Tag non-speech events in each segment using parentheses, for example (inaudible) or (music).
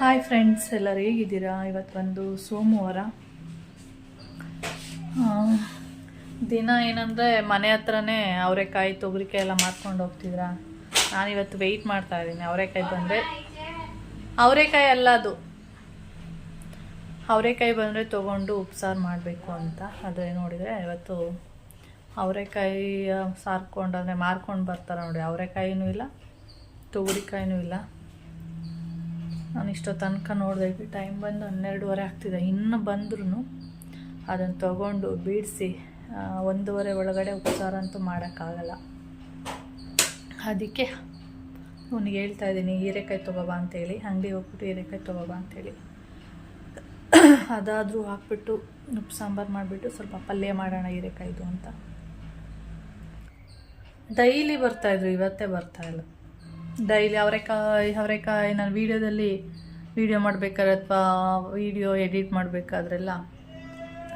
Hi friends ಎಲ್ಲರೂ ಹೇಗಿದ್ದೀರಾ? ಇವತ್ತು ಬಂದು ಸೋಮವಾರ. ದಿನ ಏನಂದರೆ ಮನೆ ಹತ್ರನೇ ಅವರೆಕಾಯಿ, ತೊಗರಿಕಾಯಿ ಎಲ್ಲ ಮಾರ್ಕೊಂಡು ಹೋಗ್ತಿದ್ರಾ? ನಾನಿವತ್ತು ವೆಯ್ಟ್ ಮಾಡ್ತಾ ಇದ್ದೀನಿ. ಅವರೆಕಾಯಿ ಬಂದರೆ ಅವರೆಕಾಯಿ ಅಲ್ಲ ಅದು. ಅವರೆಕಾಯಿ ಬಂದರೆ ತೊಗೊಂಡು ಉಪ್ಸಾರು ಮಾಡಬೇಕು ಅಂತ. ಅದೇ ನೋಡಿದರೆ ಇವತ್ತು ಅವರೆಕಾಯಿ ಸಾರ್ಕೊಂಡು ಅಂದರೆ ಮಾರ್ಕೊಂಡು ಬರ್ತಾರೆ ನೋಡಿ ಅವರೆಕಾಯಿನೂ ಇಲ್ಲ, ತೊಗರಿಕಾಯಿನೂ ಇಲ್ಲ. ನಾನು ಇಷ್ಟೋ ತನಕ ನೋಡಿದೆ. ಟೈಮ್ ಬಂದು ಹನ್ನೆರಡುವರೆ ಆಗ್ತಿದೆ. ಇನ್ನು ಬಂದ್ರೂ ಅದನ್ನು ತಗೊಂಡು ಬೀಡಿಸಿ ಒಂದೂವರೆ ಒಳಗಡೆ ಉಪಚಾರ ಅಂತೂ ಮಾಡೋಕ್ಕಾಗಲ್ಲ. ಅದಕ್ಕೆ ಅವನಿಗೆ ಹೇಳ್ತಾ ಇದ್ದೀನಿ, ಹೀರೆಕಾಯಿ ತೊಗೋಬ ಅಂತೇಳಿ. ಅಂಗಡಿ ಹೋಗ್ಬಿಟ್ಟು ಹೀರೆಕಾಯಿ ತೊಗೋಬ ಅಂತೇಳಿ. ಅದಾದರೂ ಹಾಕ್ಬಿಟ್ಟು ಉಪ್ಪು ಸಾಂಬಾರು ಮಾಡಿಬಿಟ್ಟು ಸ್ವಲ್ಪ ಪಲ್ಯ ಮಾಡೋಣ ಹೀರೆಕಾಯಿದು ಅಂತ. ಡೈಲಿ ಬರ್ತಾಯಿದ್ರು ಇವತ್ತೇ ಬರ್ತಾ ಇಲ್ಲ. ಡೈಲಿ ಅವರೆಕಾಯಿ ಅವರೆಕಾಯಿ ನಾನು ವೀಡಿಯೋದಲ್ಲಿ ವೀಡಿಯೋ ಮಾಡಬೇಕಾದ್ರೆ ಅಥವಾ ವೀಡಿಯೋ ಎಡಿಟ್ ಮಾಡಬೇಕಾದ್ರೆಲ್ಲ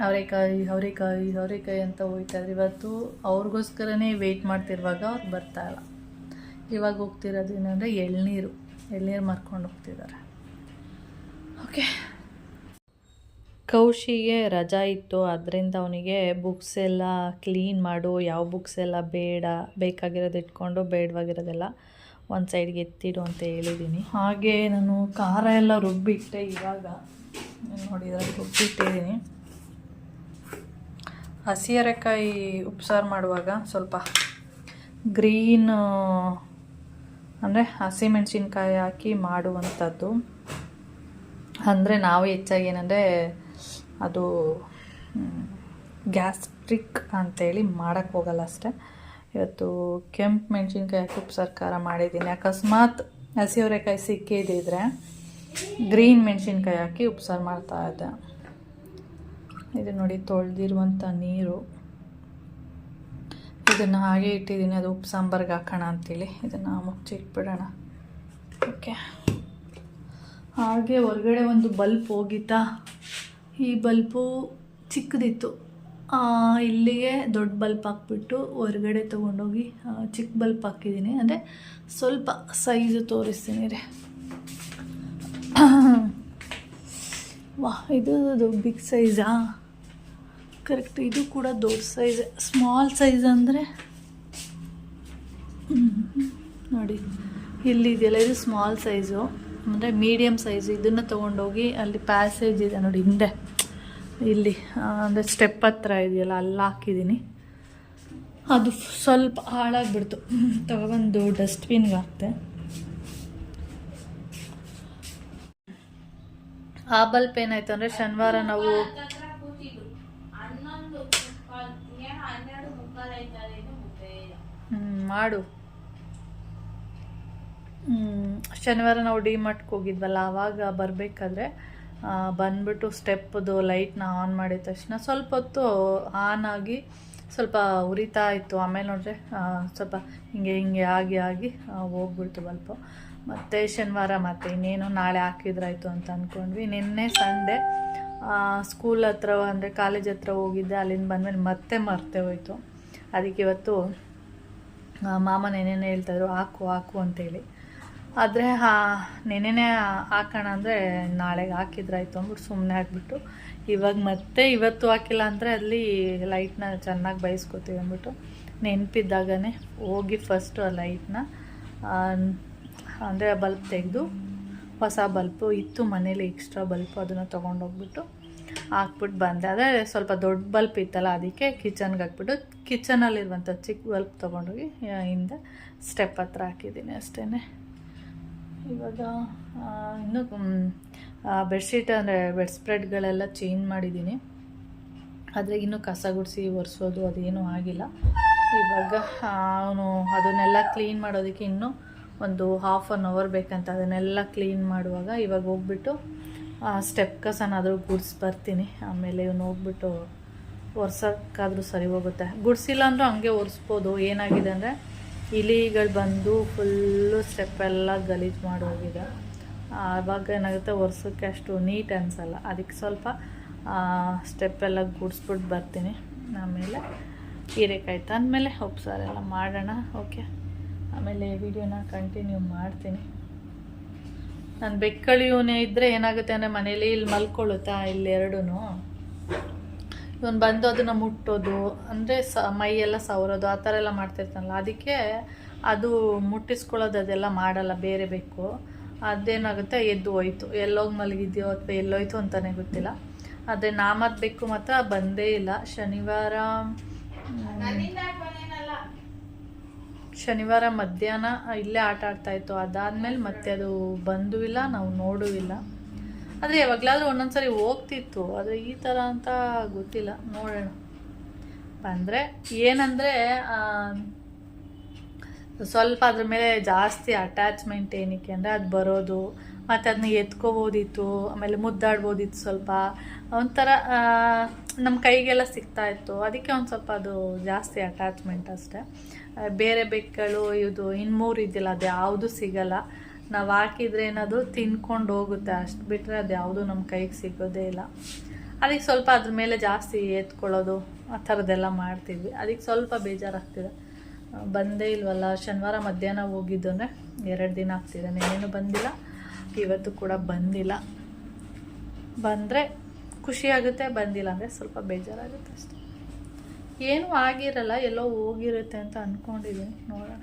ಅವರೆಕಾಯಿ ಅವರೆಕಾಯಿ ಅವರೆಕಾಯಿ ಅಂತ ಹೋಗ್ತಾಯಿದ್ರು ಇವತ್ತು ಅವ್ರಿಗೋಸ್ಕರನೇ ವೆಯ್ಟ್ ಮಾಡ್ತಿರುವಾಗ ಅವ್ರು ಬರ್ತಾಯಿಲ್ಲ ಇವಾಗ ಹೋಗ್ತಿರೋದು ಏನಂದರೆ ಎಳ್ನೀರು ಎಳ್ನೀರು ಮಾರ್ಕೊಂಡು ಹೋಗ್ತಿದ್ದಾರೆ. ಓಕೆ ಕೌಶಿಗೆ ರಜಾ ಇತ್ತು ಅದರಿಂದ ಅವನಿಗೆ ಬುಕ್ಸ್ ಎಲ್ಲ ಕ್ಲೀನ್ ಮಾಡು, ಯಾವ ಬುಕ್ಸ್ ಎಲ್ಲ ಬೇಡ, ಬೇಕಾಗಿರೋದು ಇಟ್ಕೊಂಡು ಬೇಡವಾಗಿರೋದೆಲ್ಲ ಒಂದು ಸೈಡ್ಗೆ ಎತ್ತಿಡು ಅಂತ ಹೇಳಿದ್ದೀನಿ ಹಾಗೆ ನಾನು ಖಾರ ಎಲ್ಲ ರುಬ್ಬಿಟ್ಟೆ ಇವಾಗ. ನೋಡಿದ್ರೆ ರುಬ್ಬಿಟ್ಟಿದ್ದೀನಿ ಹಸಿಯರೆಕಾಯಿ ಉಪ್ಸಾರು ಮಾಡುವಾಗ ಸ್ವಲ್ಪ ಗ್ರೀನ್, ಅಂದರೆ ಹಸಿಮೆಣಸಿನ್ಕಾಯಿ ಹಾಕಿ ಮಾಡುವಂಥದ್ದು. ಅಂದರೆ ನಾವು ಹೆಚ್ಚಾಗಿ ಏನಂದರೆ ಅದು ಗ್ಯಾಸ್ಟ್ರಿಕ್ ಅಂತೇಳಿ ಮಾಡೋಕ್ಕೆ ಹೋಗಲ್ಲ ಅಷ್ಟೇ. ಇವತ್ತು ಕೆಂಪು ಮೆಣಸಿನ್ಕಾಯಿ ಹಾಕಿ ಉಪ್ಸಾರು ಖಾರ ಮಾಡಿದ್ದೀನಿ. ಅಕಸ್ಮಾತ್ ಹಸಿವರೆಕಾಯಿ ಸಿಕ್ಕಿದ್ದಿದ್ರೆ ಗ್ರೀನ್ ಮೆಣಸಿನ್ಕಾಯಿ ಹಾಕಿ ಉಪ್ಸಾರು ಮಾಡ್ತಾ ಇದ್ದೆ. ಇದು ನೋಡಿ, ತೊಳೆದಿರುವಂಥ ನೀರು. ಇದನ್ನು ಹಾಗೆ ಇಟ್ಟಿದ್ದೀನಿ. ಅದು ಉಪ್ಪು ಸಾಂಬಾರ್ಗೆ ಹಾಕೋಣ ಅಂತೇಳಿ ಇದನ್ನು ಮುಚ್ಚಿ ಇಟ್ಬಿಡೋಣ. ಓಕೆ. ಹಾಗೆ ಹೊರಗಡೆ ಒಂದು ಬಲ್ಪ್ ಹೋಗಿತ್ತಾ? ಈ ಬಲ್ಪು ಚಿಕ್ಕದಿತ್ತು. ಇಲ್ಲಿಗೆ ದೊಡ್ಡ ಬಲ್ಪ್ ಹಾಕ್ಬಿಟ್ಟು ಹೊರಗಡೆ ತೊಗೊಂಡೋಗಿ ಚಿಕ್ಕ ಬಲ್ಪ್ ಹಾಕಿದ್ದೀನಿ. ಅಂದರೆ ಸ್ವಲ್ಪ ಸೈಜು ತೋರಿಸ್ತೀನಿ ರೀ. (coughs) ವಾ ಇದು ಬಿಗ್ ಸೈಜಾ ಕರೆಕ್ಟ್ ಇದು ಕೂಡ ದೊಡ್ಡ ಸೈಜ್ ಸ್ಮಾಲ್ ಸೈಜ್ ಅಂದರೆ? ನೋಡಿ ಇಲ್ಲಿದೆಯಲ್ಲ ಇದು ಸ್ಮಾಲ್ ಸೈಜು ಅಂದರೆ ಮೀಡಿಯಮ್ ಸೈಜ್ ಇದನ್ನು ತೊಗೊಂಡೋಗಿ ಅಲ್ಲಿ ಪ್ಯಾಸೇಜ್ ಇದೆ ನೋಡಿ ಹಿಂದೆ. ಇಲ್ಲಿ ಅಂದರೆ ಸ್ಟೆಪ್ ಹತ್ರ ಇದೆಯಲ್ಲ, ಅಲ್ಲಿ ಹಾಕಿದ್ದೀನಿ. ಅದು ಸ್ವಲ್ಪ ಹಾಳಾಗ್ಬಿಡ್ತು. ತಗೊಬಂದು ಡಸ್ಟ್ಬಿನ್ಗೆ ಹಾಕ್ತೆ ಆ ಬಲ್ಪ್ ಏನಾಯ್ತು ಅಂದರೆ ಶನಿವಾರ ನಾವು ಮಾಡು. ಶನಿವಾರ ನಾವು ಡಿ ಹೋಗಿದ್ವಲ್ಲ, ಆವಾಗ ಬರಬೇಕಾದ್ರೆ ಬಂದ್ಬಿಟ್ಟು ಸ್ಟೆಪ್ದು ಲೈಟ್ನ ಆನ್ ಮಾಡಿದ ತಕ್ಷಣ ಸ್ವಲ್ಪ ಹೊತ್ತು ಆನ್ ಆಗಿ ಸ್ವಲ್ಪ ಉರಿತಾ ಇತ್ತು. ಆಮೇಲೆ ನೋಡಿದ್ರೆ ಸ್ವಲ್ಪ ಹಿಂಗೆ ಹಿಂಗೆ ಆಗಿ ಆಗಿ ಹೋಗ್ಬಿಡ್ತು ಬಲ್ಪು ಮತ್ತು ಶನಿವಾರ ಮತ್ತೆ ಇನ್ನೇನು ನಾಳೆ ಹಾಕಿದ್ರಾಯ್ತು ಅಂತ ಅಂದ್ಕೊಂಡ್ವಿ ನಿನ್ನೆ ಸಂಡೇ ಸ್ಕೂಲ್ ಹತ್ರ ಅಂದರೆ ಕಾಲೇಜ್ ಹತ್ರ ಹೋಗಿದ್ದೆ. ಅಲ್ಲಿಂದ ಬಂದಮೇಲೆ ಮತ್ತೆ ಮರ್ತೆ ಹೋಯಿತು. ಅದಕ್ಕೆ ಇವತ್ತು ಮಾಮನ ಏನೇನು ಹೇಳ್ತಾಯಿದ್ರು ಹಾಕು ಹಾಕು ಅಂತೇಳಿ ಆದರೆ ನೆನೆ ಹಾಕೋಣ ಅಂದರೆ ನಾಳೆಗೆ ಹಾಕಿದ್ರಾಯ್ತು ಅಂದ್ಬಿಟ್ಟು ಸುಮ್ಮನೆ ಹಾಕ್ಬಿಟ್ಟು. ಇವಾಗ ಮತ್ತೆ ಇವತ್ತು ಹಾಕಿಲ್ಲ ಅಂದರೆ ಅಲ್ಲಿ ಲೈಟ್ನ ಚೆನ್ನಾಗಿ ಬಯಸ್ಕೊತೀವಿ ಅಂದ್ಬಿಟ್ಟು. ನೆನಪಿದ್ದಾಗನೇ ಹೋಗಿ ಫಸ್ಟು ಆ ಲೈಟ್ನ ಅಂದರೆ ಬಲ್ಬ್ ತೆಗೆದು, ಹೊಸ ಬಲ್ಪು ಇತ್ತು ಮನೇಲಿ ಎಕ್ಸ್ಟ್ರಾ ಬಲ್ಪು ಅದನ್ನು ತೊಗೊಂಡೋಗ್ಬಿಟ್ಟು ಹಾಕ್ಬಿಟ್ಟು ಬಂದೆ. ಅದೇ ಸ್ವಲ್ಪ ದೊಡ್ಡ ಬಲ್ಪ್ ಇತ್ತಲ್ಲ, ಅದಕ್ಕೆ ಕಿಚನ್ಗೆ ಹಾಕ್ಬಿಟ್ಟು ಕಿಚನಲ್ಲಿರುವಂಥ ಚಿಕ್ಕ ಬಲ್ಪ್ ತೊಗೊಂಡೋಗಿ ಹಿಂದೆ ಸ್ಟೆಪ್ ಹತ್ರ ಹಾಕಿದ್ದೀನಿ ಅಷ್ಟೇ ಇವಾಗ ಇನ್ನೂ ಬೆಡ್ಶೀಟ್ ಅಂದರೆ ಬೆಡ್ ಸ್ಪ್ರೆಡ್ಗಳೆಲ್ಲ ಚೇಂಜ್ ಮಾಡಿದ್ದೀನಿ. ಆದರೆ ಇನ್ನೂ ಕಸ ಗುಡಿಸಿ ಒರೆಸೋದು ಅದೇನೂ ಆಗಿಲ್ಲ. ಇವಾಗ ಅವನು ಅದನ್ನೆಲ್ಲ ಕ್ಲೀನ್ ಮಾಡೋದಕ್ಕೆ ಇನ್ನೂ ಒಂದು ಹಾಫ್ ಆನ್ ಅವರ್ ಬೇಕಂತ. ಅದನ್ನೆಲ್ಲ ಕ್ಲೀನ್ ಮಾಡುವಾಗ ಇವಾಗ ಹೋಗ್ಬಿಟ್ಟು ಸ್ಟೆಪ್ ಕಸನಾದರೂ ಗುಡ್ಸಿ ಬರ್ತೀನಿ. ಆಮೇಲೆ ಇವನು ಹೋಗ್ಬಿಟ್ಟು ಒರ್ಸೋಕ್ಕಾದ್ರೂ ಸರಿ ಹೋಗುತ್ತೆ. ಗುಡಿಸಿಲ್ಲ ಅಂದರೂ ಹಂಗೆ ಒರೆಸ್ಬೋದು. ಏನಾಗಿದೆ ಅಂದರೆ ಇಲಿಗಳು ಬಂದು ಫುಲ್ಲು ಸ್ಟೆಪ್ ಎಲ್ಲ ಗಲೀಜು ಮಾಡಿ ಹೋಗಿದೆ. ಆವಾಗ ಏನಾಗುತ್ತೆ ಒರೆಸೋಕ್ಕೆ ಅಷ್ಟು ನೀಟ್ ಅನಿಸಲ್ಲ. ಅದಕ್ಕೆ ಸ್ವಲ್ಪ ಸ್ಟೆಪ್ ಎಲ್ಲ ಗುಡಿಸ್ಬಿಟ್ಟು ಬರ್ತೀನಿ. ಆಮೇಲೆ ಹೀರೆಕಾಯಿ ತಂದಮೇಲೆ ಉಪ್ಸಾರೆಲ್ಲ ಮಾಡೋಣ ಓಕೆ ಆಮೇಲೆ ವಿಡಿಯೋನ ಕಂಟಿನ್ಯೂ ಮಾಡ್ತೀನಿ. ನಾನು ಬೆಕ್ಕಳಿಯೂನೇ ಇದ್ದರೆ ಏನಾಗುತ್ತೆ ಅಂದರೆ ಮನೇಲಿ ಇಲ್ಲಿ ಮಲ್ಕೊಳ್ಳುತ್ತಾ, ಇಲ್ಲಿ ಎರಡೂ ಇವನು ಬಂದು ಅದನ್ನು ಮುಟ್ಟೋದು, ಅಂದರೆ ಸ, ಮೈಯೆಲ್ಲ ಸವರೋದು, ಆ ಥರ ಎಲ್ಲ ಮಾಡ್ತಿರ್ತಾನಲ್ಲ. ಅದಕ್ಕೆ ಅದು ಮುಟ್ಟಿಸ್ಕೊಳ್ಳೋದು ಅದೆಲ್ಲ ಮಾಡಲ್ಲ, ಬೇರೆ ಬೇಕು. ಅದೇನಾಗುತ್ತೆ, ಎದ್ದು ಹೋಯ್ತು. ಎಲ್ಲೋಗಿ ಮಲಗಿದ್ಯೋ ಅಥವಾ ಎಲ್ಲೋಯ್ತು ಅಂತಲೇ ಗೊತ್ತಿಲ್ಲ. ಆದರೆ ನಾಮದ ಬೆಕ್ಕು ಮಾತ್ರ ಬಂದೇ ಇಲ್ಲ. ಶನಿವಾರ ಶನಿವಾರ ಮಧ್ಯಾಹ್ನ ಇಲ್ಲೇ ಆಟ ಆಡ್ತಾಯಿತ್ತು ಅದಾದ್ಮೇಲೆ ಮತ್ತೆ ಅದು ಬಂದೂ ಇಲ್ಲ, ನಾವು ನೋಡೂ ಇಲ್ಲ ಆದರೆ ಯಾವಾಗಲಾದ್ರೂ ಒಂದೊಂದ್ಸರಿ ಹೋಗ್ತಿತ್ತು. ಆದರೆ ಈ ಥರ ಅಂತ ಗೊತ್ತಿಲ್ಲ. ನೋಡೋಣ. ಅಂದರೆ ಏನಂದರೆ ಸ್ವಲ್ಪ ಅದ್ರ ಮೇಲೆ ಜಾಸ್ತಿ ಅಟ್ಯಾಚ್ಮೆಂಟ್ ಏನಕ್ಕೆ ಅಂದರೆ ಅದು ಬರೋದು, ಮತ್ತು ಅದನ್ನ ಎತ್ಕೋಬೋದಿತ್ತು, ಆಮೇಲೆ ಮುದ್ದಾಡ್ಬೋದಿತ್ತು ಸ್ವಲ್ಪ. ಒಂಥರ ನಮ್ಮ ಕೈಗೆಲ್ಲ ಸಿಗ್ತಾ ಇತ್ತು. ಅದಕ್ಕೆ ಒಂದು ಸ್ವಲ್ಪ ಅದು ಜಾಸ್ತಿ ಅಟ್ಯಾಚ್ಮೆಂಟ್ ಅಷ್ಟೇ. ಬೇರೆ ಬೆಕ್ಕಳು, ಇದು ಇನ್ಮೂರು ಇದೆಯಲ್ಲ ಅದು ಯಾವುದು ಸಿಗಲ್ಲ. ನಾವು ಹಾಕಿದ್ರೆ ಏನಾದರೂ ತಿನ್ಕೊಂಡು ಹೋಗುತ್ತೆ ಅಷ್ಟು ಬಿಟ್ಟರೆ ಅದು ಯಾವುದು ನಮ್ಮ ಕೈಗೆ ಸಿಗೋದೇ ಇಲ್ಲ. ಅದಕ್ಕೆ ಸ್ವಲ್ಪ ಅದ್ರ ಮೇಲೆ ಜಾಸ್ತಿ ಎತ್ಕೊಳ್ಳೋದು ಆ ಥರದ್ದೆಲ್ಲ ಮಾಡ್ತಿದ್ವಿ ಅದಕ್ಕೆ ಸ್ವಲ್ಪ ಬೇಜಾರಾಗ್ತಿದೆ. ಬಂದೇ ಇಲ್ವಲ್ಲ, ಶನಿವಾರ ಮಧ್ಯಾಹ್ನ ಹೋಗಿದ್ದು ಅಂದರೆ ಎರಡು ದಿನ ಆಗ್ತಿದೆ. ನಿನ್ನೇನು ಬಂದಿಲ್ಲ, ಇವತ್ತು ಕೂಡ ಬಂದಿಲ್ಲ. ಬಂದರೆ ಖುಷಿಯಾಗುತ್ತೆ ಬಂದಿಲ್ಲ ಅಂದರೆ ಸ್ವಲ್ಪ ಬೇಜಾರಾಗುತ್ತೆ ಅಷ್ಟೆ. ಏನೂ ಆಗಿರಲ್ಲ, ಎಲ್ಲೋ ಹೋಗಿರುತ್ತೆ ಅಂತ ಅಂದ್ಕೊಂಡಿದ್ದೀನಿ ನೋಡೋಣ.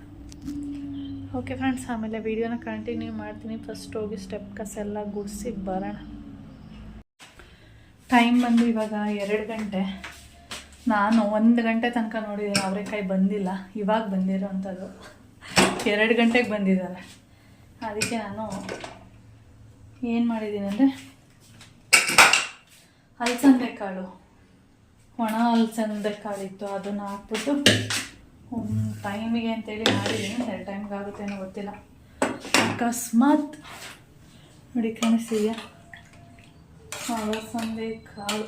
ಓಕೆ ಫ್ರೆಂಡ್ಸ್ ಆಮೇಲೆ ವಿಡಿಯೋನ ಕಂಟಿನ್ಯೂ ಮಾಡ್ತೀನಿ. ಫಸ್ಟ್ ಹೋಗಿ ಸ್ಟೆಪ್ ಕಸ್ ಎಲ್ಲ ಗುಡಿಸಿ ಬರೋಣ. ಟೈಮ್ ಬಂದು ಇವಾಗ ಎರಡು ಗಂಟೆ. ನಾನು ಒಂದು ಗಂಟೆ ತನಕ ನೋಡಿದ್ದೀನಿ ಅವರೆಕಾಯಿ ಬಂದಿಲ್ಲ. ಇವಾಗ ಬಂದಿರೋವಂಥದ್ದು ಎರಡು ಗಂಟೆಗೆ ಬಂದಿದ್ದಾರೆ. ಅದಕ್ಕೆ ನಾನು ಏನು ಮಾಡಿದ್ದೀನಿ ಅಂದರೆ, ಅಲಸಂದೆ ಕಾಳು. ಒಣ ಅಲಸಂದೆ ಕಾಳಿತ್ತು, ಅದನ್ನು ಹಾಕ್ಬಿಟ್ಟು ಟೈಮಿಗೆ ಅಂತೇಳಿ ಮಾಡಿದ್ದೀನಿ ಎರಡು ಟೈಮ್ಗೆ ಆಗುತ್ತೇನೋ ಗೊತ್ತಿಲ್ಲ. ಅಕಸ್ಮಾತ್. ನೋಡಿ ಕಾಣಿಸ್ತಿದೆಯಾ? ಅಲಸಂದೆ ಕಾಳು.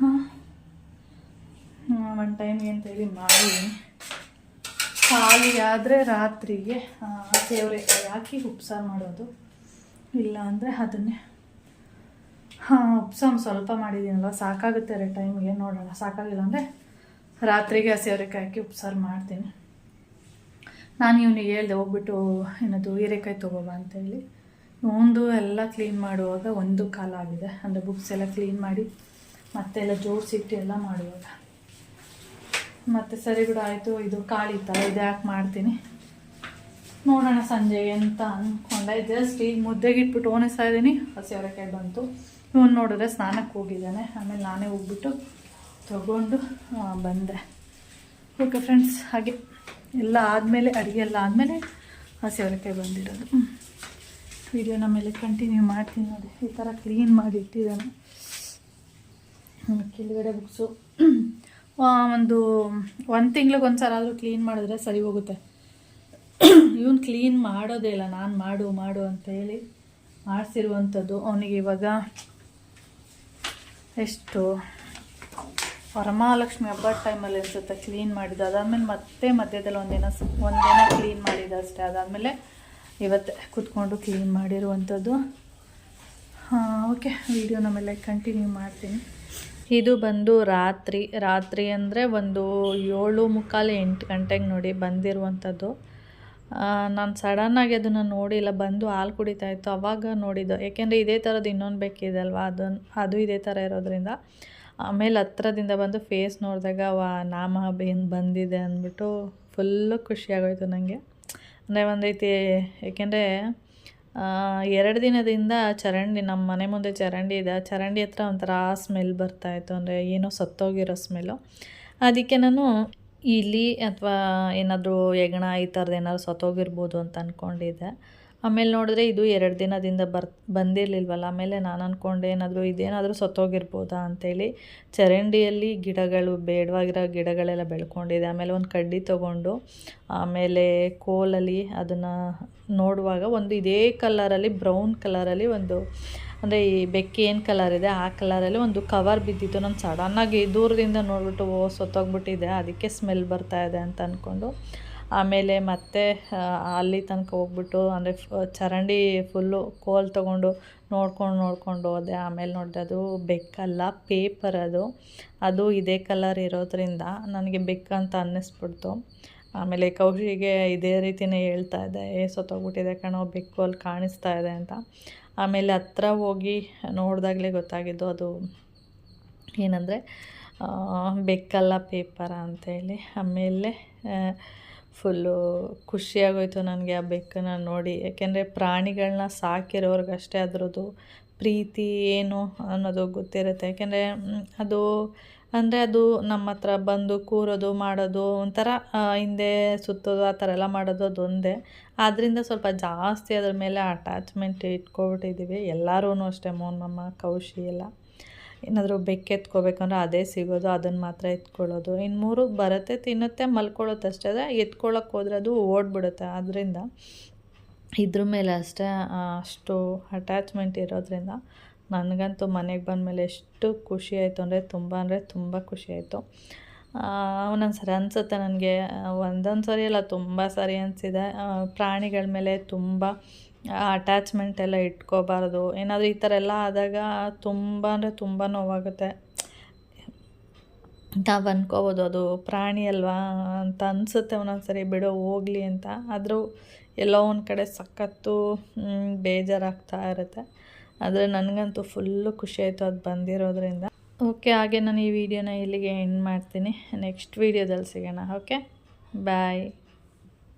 ಹಾಂ? ಒಂದು ಟೈಮ್ಗೆ ಅಂತೇಳಿ ಮಾಡಿದ್ದೀನಿ ಖಾಲಿ ಆದರೆ ರಾತ್ರಿಗೆ ಸೇವರೆಕಾಯಿ ಹಾಕಿ ಉಪ್ಸಾರು ಮಾಡೋದು. ಇಲ್ಲ ಅಂದರೆ ಅದನ್ನೇ. ಹಾಂ, ಉಪ್ಸಾರು ಸ್ವಲ್ಪ ಮಾಡಿದ್ದೀನಲ್ಲ, ಸಾಕಾಗುತ್ತೆ ಎರಡು ಟೈಮ್ಗೆ ನೋಡೋಣ, ಸಾಕಾಗಿಲ್ಲ ಅಂದರೆ ರಾತ್ರಿಗೆ ಹಸಿಯವರೆಕಾಯಿ ಹಾಕಿ ಉಪ್ಸಾರು ಮಾಡ್ತೀನಿ. ನಾನು ಇವನಿಗೆ ಹೇಳ್ದೆ, ಹೋಗ್ಬಿಟ್ಟು ಏನದು ಹೀರೆಕಾಯಿ ತೊಗೋಬ ಅಂತೇಳಿ ಒಂದು ಎಲ್ಲ ಕ್ಲೀನ್ ಮಾಡುವಾಗ ಒಂದು ಕಾಲ ಆಗಿದೆ. ಅಂದರೆ ಬುಕ್ಸ್ ಎಲ್ಲ ಕ್ಲೀನ್ ಮಾಡಿ ಮತ್ತೆಲ್ಲ ಜೋಡಿಸಿಟ್ಟು ಎಲ್ಲ ಮಾಡುವಾಗ. ಮತ್ತು ಸರಿ ಬಿಡು, ಆಯಿತು. ಇದು ಕಾಳಿತ್ತಲ್ಲ ಇದು ಯಾಕೆ ಮಾಡ್ತೀನಿ? ನೋಡೋಣ ಸಂಜೆ ಅಂತ ಅಂದ್ಕೊಂಡೆ ಜಸ್ಟ್ ಈಗ ಮುದ್ದೆಗೆ ಇಟ್ಬಿಟ್ಟು ಓಣಿಸ್ತಾ ಇದ್ದೀನಿ. ಹಸಿ ಅವರೆಕಾಯಿ ಬಂತು. ಇವನು ನೋಡಿದ್ರೆ ಸ್ನಾನಕ್ಕೆ ಹೋಗಿದ್ದಾನೆ. ಆಮೇಲೆ ನಾನೇ ಹೋಗ್ಬಿಟ್ಟು ತಗೊಂಡು ಬಂದೆ ಓಕೆ ಫ್ರೆಂಡ್ಸ್ ಹಾಗೆ ಎಲ್ಲ ಆದಮೇಲೆ, ಅಡುಗೆ ಎಲ್ಲ ಆದಮೇಲೆ ಹಸಿ ಅವರೆಕಾಯಿ ಬಂದಿರೋದು. ವಿಡಿಯೋನ ಮೇಲೆ ಕಂಟಿನ್ಯೂ ಮಾಡ್ತೀನಿ ನೋಡಿ. ಈ ಥರ ಕ್ಲೀನ್ ಮಾಡಿ ಇಟ್ಟಿದ್ದಾನೆ. ಕೆಳಗಡೆ ಬುಕ್ಸು ಒಂದು ಒಂದು ತಿಂಗ್ಳಿಗೆ ಒಂದು ಸಲ ಆದರೂ ಕ್ಲೀನ್ ಮಾಡಿದ್ರೆ ಸರಿ ಹೋಗುತ್ತೆ. ಇವನು ಕ್ಲೀನ್ ಮಾಡೋದೇ ಇಲ್ಲ. ನಾನು ಮಾಡು ಮಾಡು ಅಂತ ಹೇಳಿ ಮಾಡಿಸಿರುವಂಥದ್ದು ಅವನಿಗೆ ಇವಾಗ ಎಷ್ಟು ವರಮಹಾಲಕ್ಷ್ಮಿ ಹಬ್ಬದ ಟೈಮಲ್ಲಿ ಅನ್ಸುತ್ತೆ ಕ್ಲೀನ್ ಮಾಡಿದ್ದು. ಅದಾದಮೇಲೆ ಮತ್ತೆ ಮಧ್ಯದಲ್ಲಿ ಒಂದಿನ ಒಂದಿನ ಕ್ಲೀನ್ ಮಾಡಿದ್ದು ಅಷ್ಟೇ. ಅದಾದಮೇಲೆ ಇವತ್ತೇ ಕೂತ್ಕೊಂಡು ಕ್ಲೀನ್ ಮಾಡಿರುವಂಥದ್ದು. ಹಾಂ ಓಕೆ ವಿಡಿಯೋನ ಮೇಲೆ ಕಂಟಿನ್ಯೂ ಮಾಡ್ತೀನಿ. ಇದು ಬಂದು ರಾತ್ರಿ ರಾತ್ರಿ ಅಂದರೆ ಒಂದು ಏಳು ಮುಕ್ಕಾಲು ಎಂಟು ಗಂಟೆಗೆ ನೋಡಿ ಬಂದಿರುವಂಥದ್ದು. ನಾನು ಸಡನ್ನಾಗಿ ಅದನ್ನು ನೋಡಿಲ್ಲ ಬಂದು ಹಾಲು ಕುಡಿತಾ ಇತ್ತು, ಅವಾಗ ನೋಡಿದ್ದು. ಯಾಕೆಂದರೆ ಇದೇ ಥರದ್ದು ಇನ್ನೊಂದು ಬೇಕಿದೆ ಅಲ್ವಾ? ಅದನ್ನು ಅದು ಇದೇ ಥರ ಇರೋದ್ರಿಂದ. ಆಮೇಲೆ ಹತ್ರದಿಂದ ಬಂದು ಫೇಸ್ ನೋಡಿದಾಗ ವಾ ನಾಮ ಏನು ಬಂದಿದೆ ಅಂದ್ಬಿಟ್ಟು ಫುಲ್ಲು ಖುಷಿಯಾಗೋಯ್ತು ನನಗೆ ಅಂದರೆ ಒಂದು ರೀತಿ ಏಕೆಂದರೆ ಎರಡು ದಿನದಿಂದ ಚರಂಡಿ ನಮ್ಮ ಮನೆ ಮುಂದೆ ಚರಂಡಿ ಇದೆ. ಚರಂಡಿ ಹತ್ರ ಒಂಥರ ಸ್ಮೆಲ್ ಬರ್ತಾಯಿತ್ತು ಅಂದರೆ ಏನೋ ಸತ್ತೋಗಿರೋ ಸ್ಮೆಲ್ಲು ಅದಕ್ಕೆ ನಾನು ಇಲಿ ಅಥವಾ ಏನಾದರೂ ಹೆಗ್ಣ ಈ ಥರದ್ದು ಏನಾದ್ರು ಸತ್ತೋಗಿರ್ಬೋದು ಅಂತ ಅಂದ್ಕೊಂಡಿದ್ದೆ ಆಮೇಲೆ ನೋಡಿದ್ರೆ ಇದು ಎರಡು ದಿನದಿಂದ ಬರ್, ಬಂದಿರಲಿಲ್ವಲ್ಲ, ಆಮೇಲೆ ನಾನು ಅಂದ್ಕೊಂಡೆ ಏನಾದರೂ ಇದೇನಾದರೂ ಸತ್ತೋಗಿರ್ಬೋದಾ ಅಂಥೇಳಿ ಚರಂಡಿಯಲ್ಲಿ ಗಿಡಗಳು, ಬೇಡವಾಗಿರೋ ಗಿಡಗಳೆಲ್ಲ ಬೆಳ್ಕೊಂಡಿದೆ. ಆಮೇಲೆ ಒಂದು ಕಡ್ಡಿ ತೊಗೊಂಡು ಆಮೇಲೆ ಕೋಲಲ್ಲಿ ಅದನ್ನು ನೋಡುವಾಗ ಒಂದು ಇದೇ ಕಲರಲ್ಲಿ, ಬ್ರೌನ್ ಕಲರಲ್ಲಿ ಒಂದು, ಅಂದರೆ ಈ ಬೆಕ್ಕಿ ಏನು ಕಲರ್ ಇದೆ, ಆ ಕಲರಲ್ಲಿ ಒಂದು ಕವರ್ ಬಿದ್ದಿತ್ತು. ನಾನು ಸಡನ್ನಾಗಿ ದೂರದಿಂದ ನೋಡಿಬಿಟ್ಟು ಓ ಸತ್ತೋಗ್ಬಿಟ್ಟಿದೆ, ಅದಕ್ಕೆ ಸ್ಮೆಲ್ ಬರ್ತಾ ಇದೆ ಅಂತ ಅಂದ್ಕೊಂಡು ಆಮೇಲೆ ಮತ್ತೆ ಅಲ್ಲಿ ತನಕ ಹೋಗ್ಬಿಟ್ಟು, ಅಂದರೆ ಚರಂಡಿ ಫುಲ್ಲು ಕೋಲ್ ತೊಗೊಂಡು ನೋಡ್ಕೊಂಡು ನೋಡ್ಕೊಂಡು ಹೋದೆ. ಆಮೇಲೆ ನೋಡಿದೆ ಅದು ಬೆಕ್ಕಲ್ಲ ಪೇಪರ್ ಅದು. ಅದು ಇದೇ ಕಲರ್ ಇರೋದ್ರಿಂದ ನನಗೆ ಬೆಕ್ಕಂತ ಅನ್ನಿಸ್ಬಿಡ್ತು. ಆಮೇಲೆ ಕೌಶಿಗೆ ಇದೇ ರೀತಿನೇ ಹೇಳ್ತಾ ಇದ್ದೆ, ಏ, ಸೊತ್ತೋಗ್ಬಿಟ್ಟಿದೆ ಕಣೋ, ಬೆಕ್ಕು ಅಲ್ಲಿ ಕಾಣಿಸ್ತಾ ಇದೆ ಅಂತ. ಆಮೇಲೆ ಹತ್ರ ಹೋಗಿ ನೋಡಿದಾಗಲೇ ಗೊತ್ತಾಗಿದ್ದು ಅದು ಏನಂದರೆ ಬೆಕ್ಕಲ್ಲ ಪೇಪರ ಅಂತೇಳಿ. ಆಮೇಲೆ ಫುಲ್ಲು ಖುಷಿಯಾಗೋಯ್ತು ನನಗೆ ಆ ಬೆಕ್ಕನ್ನ ನೋಡಿ. ಯಾಕೆಂದರೆ ಪ್ರಾಣಿಗಳನ್ನ ಸಾಕಿರೋರ್ಗಷ್ಟೇ ಅದರದ್ದು ಪ್ರೀತಿ ಏನು ಅನ್ನೋದು ಗೊತ್ತಿರುತ್ತೆ. ಯಾಕೆಂದರೆ ಅದು ಅಂದರೆ ಅದು ನಮ್ಮ ಹತ್ರ ಬಂದು ಕೂರೋದು, ಮಾಡೋದು ಒಂಥರ ಹಿಂದೆ ಸುತ್ತೋದು ಆ ಥರ ಎಲ್ಲ ಮಾಡೋದು ಅದೊಂದೇ. ಆದ್ದರಿಂದ ಸ್ವಲ್ಪ ಜಾಸ್ತಿ ಅದ್ರ ಮೇಲೆ ಅಟ್ಯಾಚ್ಮೆಂಟ್ ಇಟ್ಕೊಬಿಟ್ಟಿದ್ದೀವಿ. ಎಲ್ಲರೂ ಅಷ್ಟೇ, ಮೋನಮ್ಮ, ಕೌಶಿ ಎಲ್ಲ. ಏನಾದರೂ ಬೆಕ್ಕೆತ್ಕೋಬೇಕಂದ್ರೆ ಅದೇ ಸಿಗೋದು ಅದನ್ನು ಮಾತ್ರ ಎತ್ಕೊಳ್ಳೋದು. ಇನ್ನು ಮೂರು ಬರುತ್ತೆ, ತಿನ್ನುತ್ತೆ, ಮಲ್ಕೊಳ್ಳುತ್ತೆ ಅಷ್ಟೇ ಅದೇ ಎತ್ಕೊಳ್ಳೋಕೆ ಹೋದ್ರೆ ಅದು ಓಡ್ಬಿಡುತ್ತೆ. ಆದ್ದರಿಂದ ಇದ್ರ ಮೇಲೆ ಅಷ್ಟೇ ಅಷ್ಟು ಅಟ್ಯಾಚ್ಮೆಂಟ್ ಇರೋದ್ರಿಂದ ನನಗಂತೂ ಮನೆಗೆ ಬಂದಮೇಲೆ ಎಷ್ಟು ಖುಷಿ ಆಯಿತು ಅಂದರೆ ತುಂಬ ಅಂದರೆ ತುಂಬ ಖುಷಿ ಆಯಿತು. ಒಂದೊಂದು ಸರಿ ಅನಿಸುತ್ತೆ ನನಗೆ ಒಂದೊಂದು ಸರಿ ಅಲ್ಲ, ತುಂಬ ಸರಿ ಅನಿಸಿದೆ. ಪ್ರಾಣಿಗಳ ಮೇಲೆ ತುಂಬ ಅಟ್ಯಾಚ್ಮೆಂಟ್ ಎಲ್ಲ ಇಟ್ಕೋಬಾರ್ದು. ಏನಾದರೂ ಈ ಥರ ಎಲ್ಲ ಆದಾಗ ತುಂಬ ಅಂದರೆ ತುಂಬ ನೋವಾಗುತ್ತೆ. ನಾವು ಅನ್ಕೋಬೋದು ಅದು ಪ್ರಾಣಿ ಅಲ್ವಾ ಅಂತ ಅನಿಸುತ್ತೆ ಒಂದೊಂದು ಸರಿ ಬಿಡೋ ಹೋಗಲಿ ಅಂತ. ಆದರೂ ಎಲ್ಲೋ ಒಂದು ಕಡೆ ಸಖತ್ತು ಬೇಜಾರಾಗ್ತಾ ಇರುತ್ತೆ. ಆದರೆ ನನಗಂತೂ ಫುಲ್ಲು ಖುಷಿ ಆಯಿತು ಅದು ಬಂದಿರೋದ್ರಿಂದ. ಓಕೆ ಹಾಗೆ ನಾನು ಈ ವಿಡಿಯೋನ ಇಲ್ಲಿಗೆ ಎಂಡ್ ಮಾಡ್ತೀನಿ. ನೆಕ್ಸ್ಟ್ ವೀಡಿಯೋದಲ್ಲಿ ಸಿಗೋಣ ಓಕೆ ಬಾಯ್